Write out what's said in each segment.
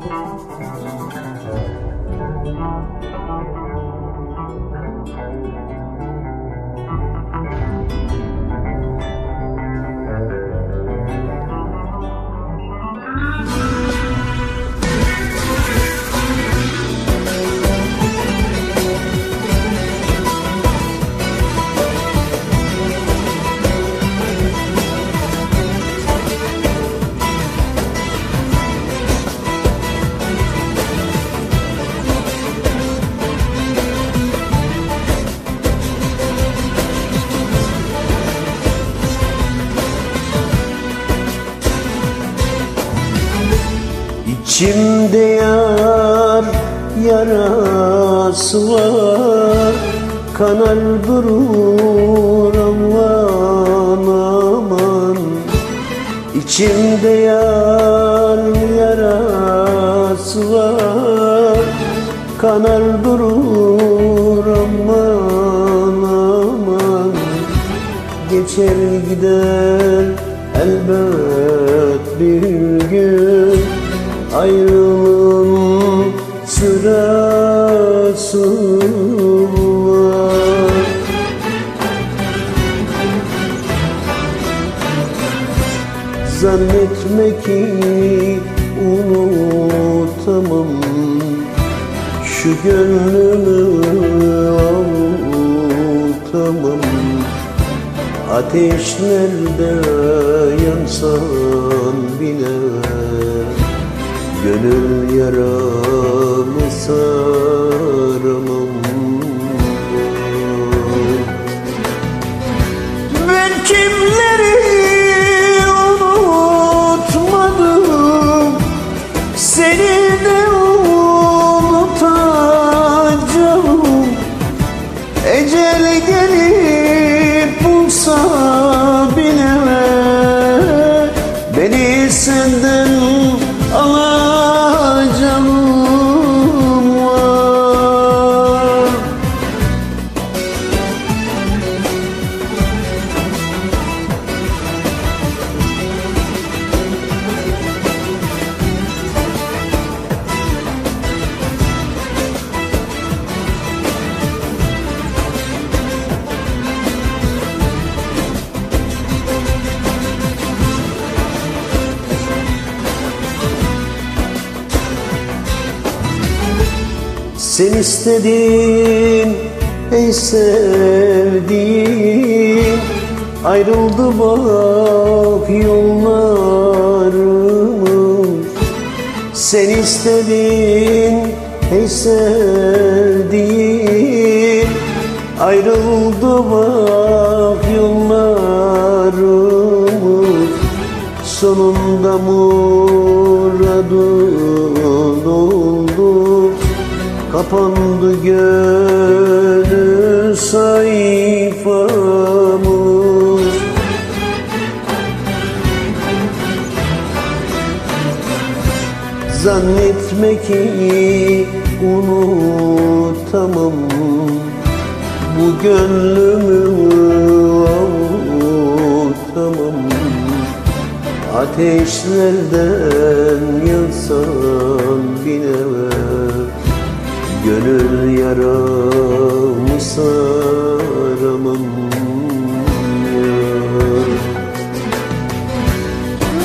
Thank you. İçimde yar yarası var. Kanal durur aman aman. İçimde yar yarası var. Kanal durur aman aman. Geçer gider elbet bir gün Ayrılığın sırası var Zannetme ki unutamam. Şu gönlümü avutamam. Ateşlerde yansan bile Gönül yaramı saramam Ben kimleri unutmadım? Seni de unutacağım? Ecel gelip bulsa bile Beni senden Sen istedin ey sevdiğim. Ayrıldı bak yollarımız Sen istedin ey sevdiğim. Ayrıldı bak yollarımız Sonunda muradın gönül sayfamız. Zannetme ki unutamam. Bu gönlümü avutamam. Ateşlerden yansan bile Gönül yaramı saramam.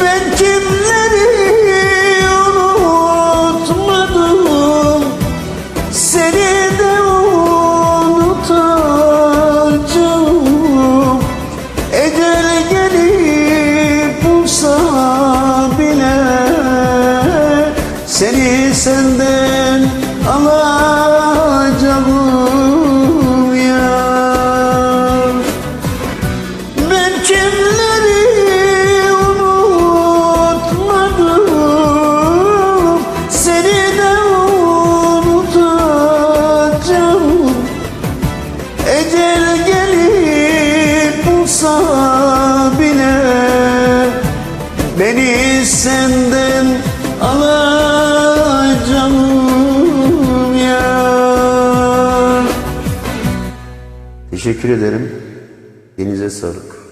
Ben kimleri unutmadım Seni de unutacağım Ecel gelip bulsa bile Seni senden alacağım yar ben kimleri unutmadım? Seni de unutacağım. Ecel gelip bulsa bile Beni senden Teşekkür ederim. Denize sağlık.